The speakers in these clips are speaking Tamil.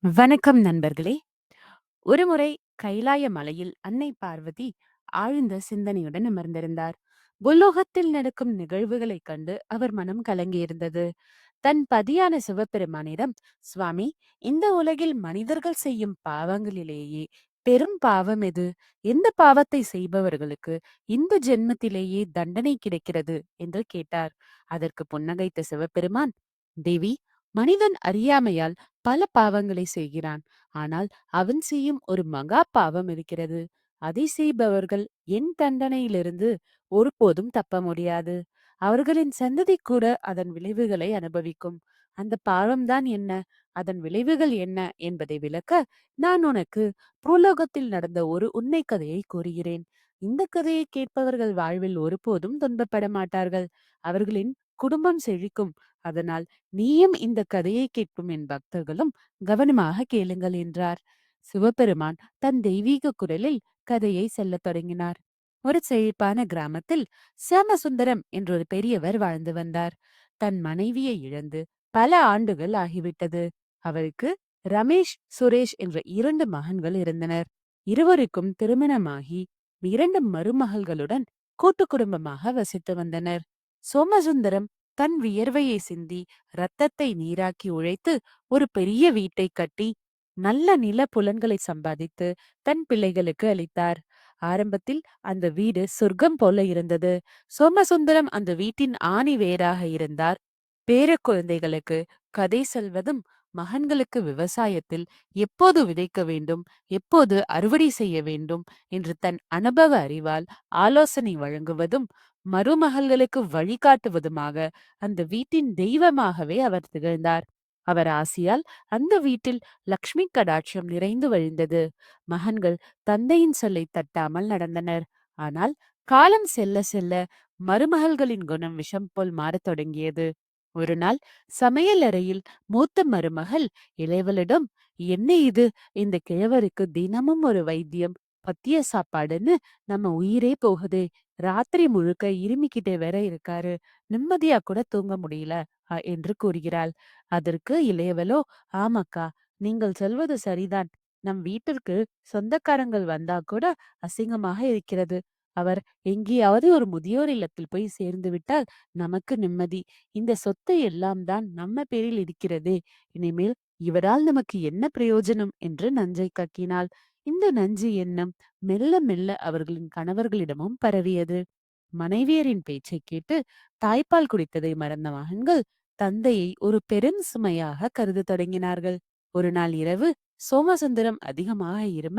வணக்கம் நண்பர்களே! ஒருமுறை கைலாய மலையில் அன்னை பார்வதி ஆழ்ந்த சிந்தனையுடன் அமர்ந்திருந்தார். புல்லோகத்தில் நடக்கும் நிகழ்வுகளைக் கண்டு அவர் மனம் கலங்கியிருந்தது. தன் பதியான சிவபெருமானிடம், "சுவாமி, இந்த உலகில் மனிதர்கள் செய்யும் பாவங்களிலேயே பெரும் பாவம் எது? எந்த பாவத்தை செய்பவர்களுக்கு இந்த ஜென்மத்திலேயே தண்டனை கிடைக்கிறது?" என்று கேட்டார். அதற்கு புன்னகைத்த சிவபெருமான், "தேவி, மனிதன் அறியாமையால் பல பாவங்களை செய்கிறான். ஆனால் அவன் செய்யும் ஒரு மகா பாவம் இருக்கிறது. அதை செய்பவர்கள் என் தண்டனையிலிருந்து ஒருபோதும் தப்ப முடியாது. அவர்களின் சந்ததி கூட அதன் விளைவுகளை அனுபவிக்கும். அந்த பாவம்தான் என்ன? அதன் விளைவுகள் என்ன என்பதை விளக்க நான் உனக்கு பூலோகத்தில் நடந்த ஒரு உண்மை கதையை கூறுகிறேன். இந்த கதையை கேட்பவர்கள் வாழ்வில் ஒருபோதும் துன்பப்பட மாட்டார்கள். அவர்களின் குடும்பம் செழிக்கும். அதனால் நீயும் இந்த கதையை கேட்கும் என் பக்தர்களும் கவனமாக கேளுங்கள் என்றார். சிவபெருமான் தன் தெய்வீக குரலில் கதையை செல்லத் தொடங்கினார். ஒரு செழிப்பான கிராமத்தில் சியாமசுந்தரம் என்றொரு பெரியவர் வாழ்ந்து வந்தார். தன் மனைவியை இழந்து பல ஆண்டுகள் ஆகிவிட்டது. அவருக்கு ரமேஷ், சுரேஷ் என்ற இரண்டு மகன்கள் இருந்தனர். இருவருக்கும் திருமணமாகி இரண்டு மருமகள்களுடன் கூட்டு குடும்பமாக வசித்து வந்தனர். சோமசுந்தரம் தன் வியர்வையை சிந்தி ரத்தத்தை நீராக்கி உழைத்து ஒரு பெரிய வீட்டை கட்டி நல்ல நில புலன்களை சம்பாதித்து தன் பிள்ளைகளுக்கு அளித்தார். ஆரம்பத்தில் அந்த வீடு சொர்க்கம் போல இருந்தது. சோமசுந்தரம் அந்த வீட்டின் ஆணி வேராக இருந்தார். பேர குழந்தைகளுக்கு கதை சொல்வதும் மகன்களுக்கு விவசாயத்தில் எப்போது விதைக்க வேண்டும் எப்போது அறுவடை செய்ய வேண்டும் என்று தன் அனுபவ அறிவால் ஆலோசனை வழங்குவதும் மருமகள்களுக்கு வழிகாட்டுவதுமாக அந்த வீட்டின் தெய்வமாகவே அவர் திகழ்ந்தார். அவர் ஆசியால் அந்த வீட்டில் லக்ஷ்மி கடாட்சம் நிறைந்து வழிந்தது. மகன்கள் தந்தையின் சொல்லை தட்டாமல் நடந்தனர். ஆனால் காலம் செல்ல செல்ல மருமகள்களின் குணம் விஷம் போல் மாறத் தொடங்கியது. ஒரு நாள் சமையல் அறையில் மூத்த மருமகள் இளையவளிடம் என்ன இது? இந்த கிழவருக்கு தினமும் ஒரு வைத்தியம். பத்திய சாப்பாடுன்னு நம்ம உயிரே போகுதே. ராத்திரி முழுக்க இருமிக்கிட்டே வேற இருக்காரு. நிம்மதியா கூட தூங்க முடியல அ- என்று கூறுகிறாள். அதற்கு இளையவளோ ஆமாக்கா நீங்கள் சொல்வது சரிதான். நம் வீட்டிற்கு சொந்தக்காரங்கள் வந்தா கூட அசிங்கமாக இருக்கிறது. அவர் எங்கேயாவது ஒரு முதியோர் இல்லத்தில் போய் சேர்ந்து விட்டால் நமக்கு நிம்மதி. இந்த சொத்து எல்லாம் தான் நம்ம பேரில் இருக்கிறதே. இனிமேல் இவரால் நமக்கு என்ன பிரயோஜனம்? என்று நஞ்சை கக்கினாள். இந்த நஞ்சு எண்ணம் மெல்ல மெல்ல அவர்களின் கணவர்களிடமும் பரவியது. மனைவியரின் பேச்சை கேட்டு தாய்ப்பால் குடித்ததை மறந்த மகன்கள் தந்தையை ஒரு பெரும் சுமையாக கருத தொடங்கினார்கள். ஒரு நாள் இரவு சோமசுந்தரம் அதிகமாக இரும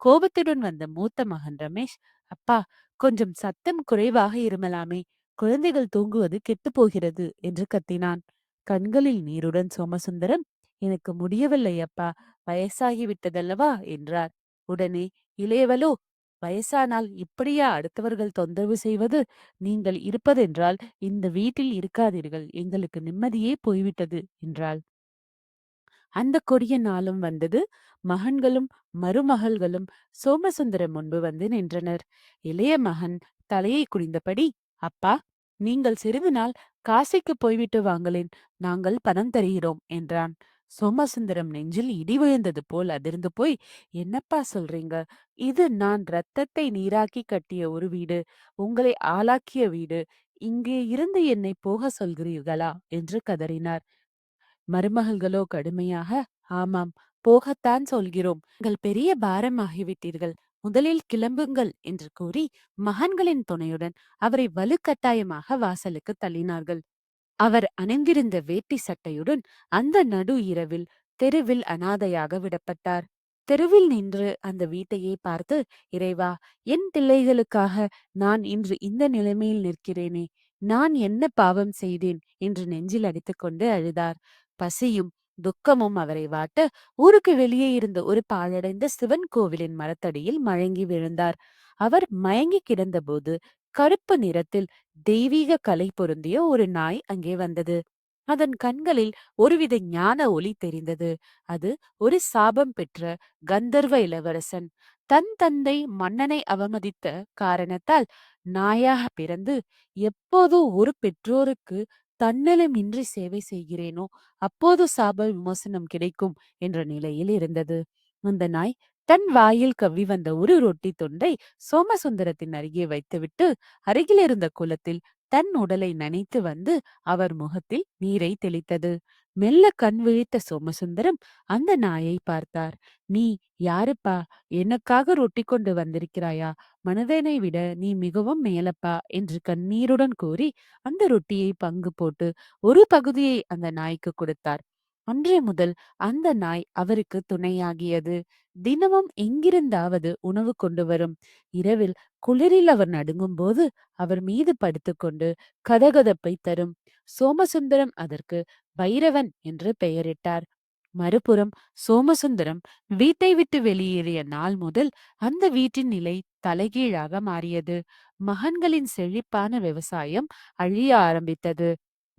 கோபத்துடன் வந்த மூத்த மகன் ரமேஷ் அப்பா கொஞ்சம் சத்தம் குறைவாக இருமலாமே குழந்தைகள் தூங்குவது கெட்டுப் போகிறது என்று கத்தினான். கண்களில் நீருடன் சோமசுந்தரம் எனக்கு முடியவில்லை அப்பா வயசாகி விட்டதல்லவா? என்றார். உடனே இளையவளோ வயசானால் இப்படியா அடுத்தவர்கள் தொந்தரவு செய்வது? நீங்கள் இருப்பதென்றால் இந்த வீட்டில் இருக்காதீர்கள். எங்களுக்கு நிம்மதியே போய்விட்டது என்றாள். அந்த கொடிய நாளும் வந்தது. மகன்களும் மருமகள்களும் சோமசுந்தரம் முன்பு வந்து நின்றனர். இளைய மகன் தலையை குனிந்தபடி அப்பா நீங்கள் சிறிது நாள் காசிக்கு போய்விட்டு வாங்களேன். நாங்கள் பணம் தருகிறோம் என்றான். சோமசுந்தரம் நெஞ்சில் இடி விழுந்தது போல் அதிர்ந்து போய் என்னப்பா சொல்றீங்க? இது நான் ரத்தத்தை நீராக்கி கட்டிய ஒரு வீடு உங்களை ஆளாக்கிய வீடு இங்கே இருந்து என்னை போக சொல்கிறீர்களா? என்று கதறினார். மருமகள்களோ கடுமையாக ஆமாம் போகத்தான் சொல்கிறோம். நீங்கள் பெரிய பாரமாகிவிட்டீர்கள். முதலில் கிளம்புங்கள் என்று கூறி மகன்களின் துணையுடன் அவரை வலுக்கட்டாயமாக வாசலுக்கு தள்ளினார்கள். அவர் அணிந்திருந்த வேட்டி சட்டையுடன் அந்த நடு இரவில் தெருவில் அனாதையாக விடப்பட்டார். தெருவில் நின்று அந்த வீட்டையே பார்த்து இறைவா என் பிள்ளைகளுக்காக நான் இன்று இந்த நிலைமையில் நிற்கிறேனே. நான் என்ன பாவம் செய்தேன்? என்று நெஞ்சில் அடித்துக்கொண்டு அழுதார். பசியும் துக்கமும் அவரை வாட்ட ஊருக்கு வெளியே இருந்த ஒரு பாழடைந்த சிவன் கோவிலின் மரத்தடியில் மயங்கி விழுந்தார். அவர் மயங்கி கிடந்தபோது கருப்பு நிறத்தில் தெய்வீக கலை பொருந்திய ஒரு நாய் அங்கே வந்தது. அதன் கண்களில் ஒருவித ஞான ஒளி தெரிந்தது. அது ஒரு சாபம் பெற்ற கந்தர்வ இளவரசன். தன் தந்தை மன்னனை அவமதித்த காரணத்தால் நாயாக பிறந்து எப்போதோ ஒரு பெற்றோருக்கு தன்னலமின்றி சேவை செய்கிறேனோ அப்போது சாப விமோசனம் கிடைக்கும் என்ற நிலையில் இருந்தது. அந்த நாய் தன் வாயில் கவ்வி வந்த ஒரு ரொட்டி துண்டை சோமசுந்தரத்தின் அருகே வைத்துவிட்டு அருகில் இருந்த தன் உடலை நனைத்து வந்து அவர் முகத்தில் நீரை தெளித்தது. மெல்ல கண் விழித்த சோமசுந்தரம் அந்த நாயை பார்த்தார். நீ யாருப்பா? எனக்காக ரொட்டி கொண்டு வந்திருக்கிறாயா? மனதனை விட நீ மிகவும் மேலப்பா என்று கண்ணீருடன் கூறி அந்த ரொட்டியை பங்கு போட்டு ஒரு பகுதியை அந்த நாய்க்கு கொடுத்தார். அன்றே முதல் அந்த நாய் அவருக்கு துணையாகியது. தினமும் எங்கிருந்தாவது உணவு கொண்டு வரும். இரவில் குளிரில் அவர் நடுங்கும் போது அவர் மீது படுத்துக்கொண்டு கதகதப்பை தரும். சோமசுந்தரம் அதற்கு பைரவன் என்று பெயரிட்டார். மறுபுறம் சோமசுந்தரம் வீட்டை விட்டு வெளியேறிய நாள் முதல் அந்த வீட்டின் நிலை தலைகீழாக மாறியது. மகன்களின் செழிப்பான விவசாயம் அழிய ஆரம்பித்தது.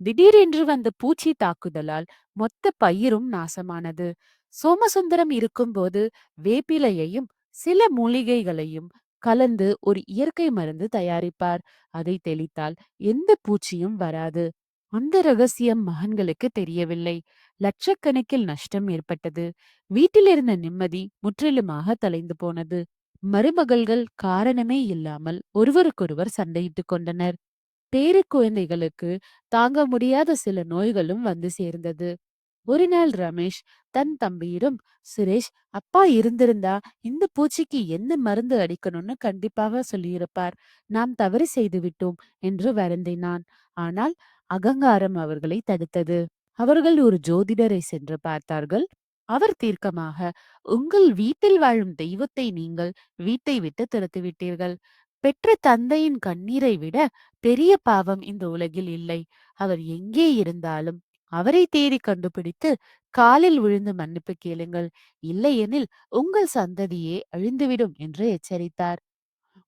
திடீரென்று வந்த பூச்சி தாக்குதலால் மொத்த பயிரும் நாசமானது. சோமசுந்தரம் இருக்கும்போது வேப்பிலையையும் சில மூலிகைகளையும் கலந்து ஒரு இயற்கை மருந்து தயாரிப்பார். அதை தெளித்தால் எந்த பூச்சியும் வராது. அந்த ரகசியம் மகன்களுக்கு தெரியவில்லை. லட்சக்கணக்கில் நஷ்டம் ஏற்பட்டது. வீட்டில் இருந்த நிம்மதி முற்றிலுமாக தொலைந்து போனது. மருமகள்கள் காரணமே இல்லாமல் ஒருவருக்கொருவர் சண்டையிட்டுக் கொண்டனர். பேரு குழந்தைகளுக்கு தாங்க முடியாத சில நோய்களும் வந்து சேர்ந்தது. ஒரு நாள் ரமேஷ் தன் தம்பியிடம் சுரேஷ் அப்பா இருந்திருந்தா இந்த பூச்சிக்கு என்ன மருந்து அடிக்கணும்னு கண்டிப்பாக சொல்லியிருப்பார். நாம் தவறு செய்து விட்டோம் என்று வருந்தினான். ஆனால் அகங்காரம் அவர்களை தடுத்தது. அவர்கள் ஒரு ஜோதிடரை சென்று பார்த்தார்கள். அவர் தீர்க்கமாக உங்கள் வீட்டில் வாழும் தெய்வத்தை நீங்கள் வீட்டை விட்டு துரத்து விட்டீர்கள் பெற்ற தந்தையின் கண்ணீரை விட பெரிய பாவம் இந்த உலகில் இல்லை. அவர் எங்கே இருந்தாலும் அவரை தேடி கண்டுபிடித்து காலில் விழுந்து மன்னிப்பு கேளுங்கள். இல்லையெனில் உங்கள் சந்ததியே அழிந்துவிடும் என்று எச்சரித்தார்.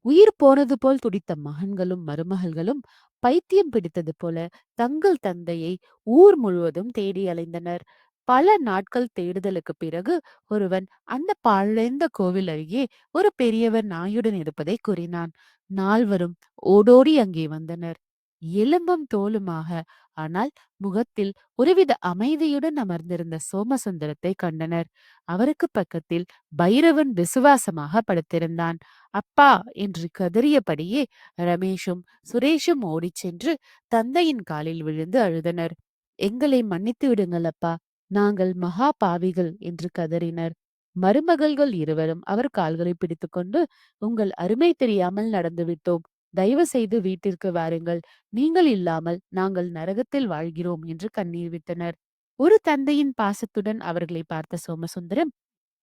உயிர் போனது போல் துடித்த மகன்களும் மருமகள்களும் பைத்தியம் பிடித்தது போல தங்கள் தந்தையை ஊர் முழுவதும் தேடி அலைந்தனர். பல நாட்கள் தேடுதலுக்கு பிறகு ஒருவன் அந்த பாழடைந்த கோவில் அருகே ஒரு பெரியவர் நாயுடன் இருப்பதை கூறினான். நால்வரும் ஓடோடி அங்கே வந்தனர். எலும்பும் தோலுமாக ஆனால் முகத்தில் ஒருவித அமைதியுடன் அமர்ந்திருந்த சோமசுந்தரத்தை கண்டனர். அவருக்கு பக்கத்தில் பைரவன் விசுவாசமாக படுத்திருந்தான். அப்பா என்று கதறியபடியே ரமேஷும் சுரேஷும் ஓடிச் சென்று தந்தையின் காலில் விழுந்து அழுதனர். எங்களை மன்னித்து விடுங்கள் அப்பா. நாங்கள் மகா பாவிகள் என்று கதறினர். மருமகள்கள் இருவரும் அவர் கால்களை பிடித்துக்கொண்டு உங்கள் அருமை தெரியாமல் நடந்துவிட்டோம் தயவு செய்து வீட்டிற்கு வாருங்கள். நீங்கள் இல்லாமல் நாங்கள் நரகத்தில் வாழ்கிறோம் என்று கண்ணீர் விட்டனர். ஒரு தந்தையின் பாசத்துடன் அவர்களை பார்த்த சோமசுந்தரம்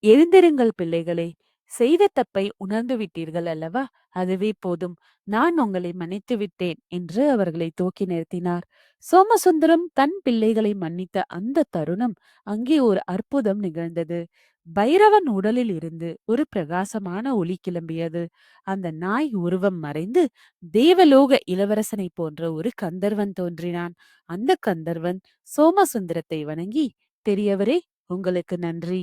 எழுந்திருங்கள் பிள்ளைகளே. செய்த தப்பை உணர்ந்து விட்டீர்கள் அல்லவா? அதுவே போதும். நான் உங்களை மன்னித்து விட்டேன் என்று அவர்களை தூக்கி நிறுத்தினார். சோமசுந்தரம் தன் பிள்ளைகளை மன்னித்த அந்த தருணம் அங்கே ஒரு அற்புதம் நிகழ்ந்தது. பைரவன் உடலில் இருந்து ஒரு பிரகாசமான ஒளி கிளம்பியது. அந்த நாய் உருவம் மறைந்து தேவலோக இளவரசனை போன்ற ஒரு கந்தர்வன் தோன்றினான். அந்த கந்தர்வன் சோமசுந்தரத்தை வணங்கி பெரியவரே உங்களுக்கு நன்றி.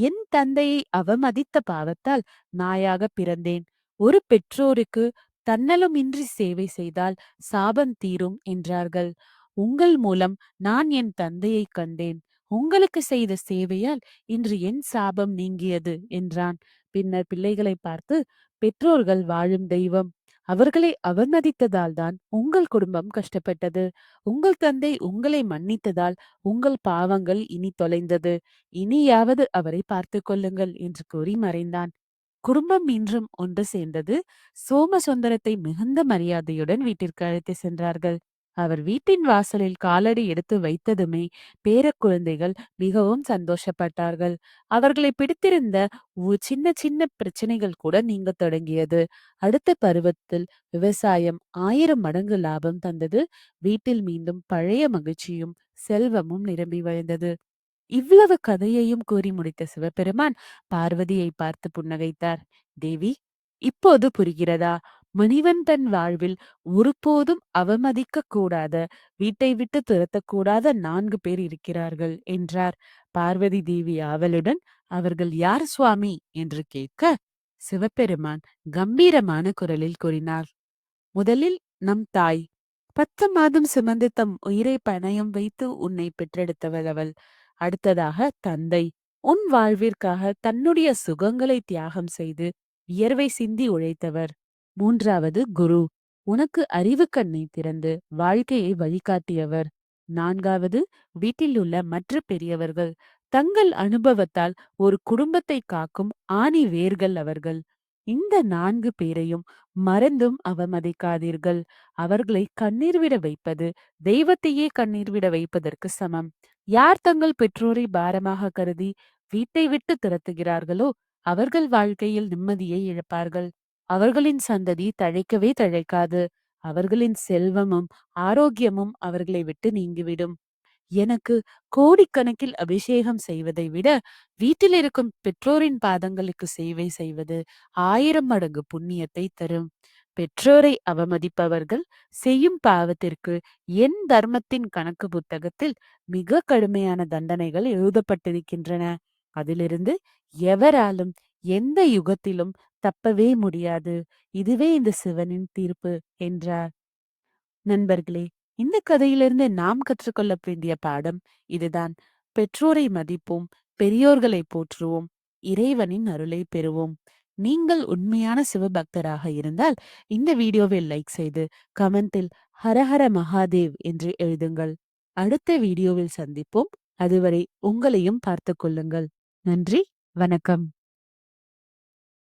என் தந்தையை அவமதித்த பாவத்தால் நாயாக பிறந்தேன். ஒரு பெற்றோருக்கு தன்னலமின்றி சேவை செய்தால் சாபம் தீரும் என்றார்கள். உங்கள் மூலம் நான் என் தந்தையை கண்டேன். உங்களுக்கு செய்த சேவையால் இன்று என் சாபம் நீங்கியது என்றான். பின்னர் பிள்ளைகளை பார்த்து பெற்றோர்கள் வாழும் தெய்வம் அவர்களை அவமதித்ததால் தான் உங்கள் குடும்பம் கஷ்டப்பட்டது. உங்கள் தந்தை உங்களை மன்னித்ததால் உங்கள் பாவங்கள் இனி தொலைந்தது. இனியாவது அவரை பார்த்து கொள்ளுங்கள் என்று கூறி மறைந்தான். குடும்பம் இன்றும் ஒன்று சேர்ந்தது. சோமசுந்தரத்தை மிகுந்த மரியாதையுடன் வீட்டிற்கு அழைத்து சென்றார்கள். அவர் வீட்டின் வாசலில் காலடி எடுத்து வைத்ததுமே பேர குழந்தைகள் மிகவும் சந்தோஷப்பட்டார்கள். அவர்களை பிடித்திருந்த சின்ன சின்ன பிரச்சனைகள் கூட நீங்க தொடங்கியது. அடுத்த பருவத்தில் விவசாயம் ஆயிரம் மடங்கு லாபம் தந்தது. வீட்டில் மீண்டும் பழைய மகிழ்ச்சியும் செல்வமும் நிரம்பி வழிந்தது. இவ்வளவு கதையையும் கூறி முடித்த சிவபெருமான் பார்வதியை பார்த்து புன்னகைத்தார். தேவி இப்போது புரிகிறதா? முனிவன் தன் வாழ்வில் ஒருபோதும் அவமதிக்க கூடாத வீட்டை விட்டு துரத்தக்கூடாத நான்கு பேர் இருக்கிறார்கள் என்றார். பார்வதி தேவி ஆவலுடன் அவர்கள் யார் சுவாமி என்று கேட்க சிவபெருமான். கம்பீரமான குரலில் கூறினார். முதலில் நம் தாய். பத்து மாதம் சுமந்து தம் உயிரை பணயம் வைத்து உன்னை பெற்றெடுத்தவள் அவள். அடுத்ததாக தந்தை. உன் வாழ்விற்காக தன்னுடைய சுகங்களை தியாகம் செய்து வியர்வை சிந்தி உழைத்தவர். மூன்றாவது குரு. உனக்கு அறிவு கண்ணை திறந்து வாழ்க்கையை வழிகாட்டியவர். நான்காவது வீட்டிலுள்ள மற்ற பெரியவர்கள். தங்கள் அனுபவத்தால் ஒரு குடும்பத்தை காக்கும் ஆணி வேர்கள் அவர்கள். இந்த நான்கு பேரையும் மறந்தும் அவமதிக்காதீர்கள். அவர்களை கண்ணீர் விட வைப்பது தெய்வத்தையே கண்ணீர் விட வைப்பதற்கு சமம். யார் தங்கள் பெற்றோரை பாரமாக கருதி வீட்டை விட்டு துரத்துகிறார்களோ அவர்கள் வாழ்க்கையில் நிம்மதியை இழப்பார்கள். அவர்களின் சந்ததி தழைக்கவே தழைக்காது. அவர்களின் செல்வமும் ஆரோக்கியமும் அவர்களை விட்டு நீங்கிவிடும். எனக்கு கோடிக்கணக்கில் அபிஷேகம் செய்வதை விட வீட்டில் இருக்கும் பெற்றோரின் பாதங்களுக்கு சேவை செய்வது ஆயிரம் மடங்கு புண்ணியத்தை தரும். பெற்றோரை அவமதிப்பவர்கள் செய்யும் பாவத்திற்கு என் தர்மத்தின் கணக்கு புத்தகத்தில் மிக கடுமையான தண்டனைகள் எழுதப்பட்டிருக்கின்றன. அதிலிருந்து எவராலும் எந்த யுகத்திலும் தப்பவே முடியாது. இதுவே இந்த சிவனின் தீர்ப்பு என்றார். நண்பர்களே இந்த கதையிலிருந்து நாம் கற்றுக்கொள்ள வேண்டிய பாடம் இதுதான். பெற்றோரை மதிப்போம் பெரியோர்களை போற்றுவோம் இறைவனின் அருளை பெறுவோம். நீங்கள் உண்மையான சிவபக்தராக இருந்தால் இந்த வீடியோவை லைக் செய்து கமெண்டில் ஹரஹர மகாதேவ் என்று எழுதுங்கள். அடுத்த வீடியோவில் சந்திப்போம். அதுவரை உங்களையும் பார்த்து கொள்ளுங்கள். நன்றி வணக்கம்.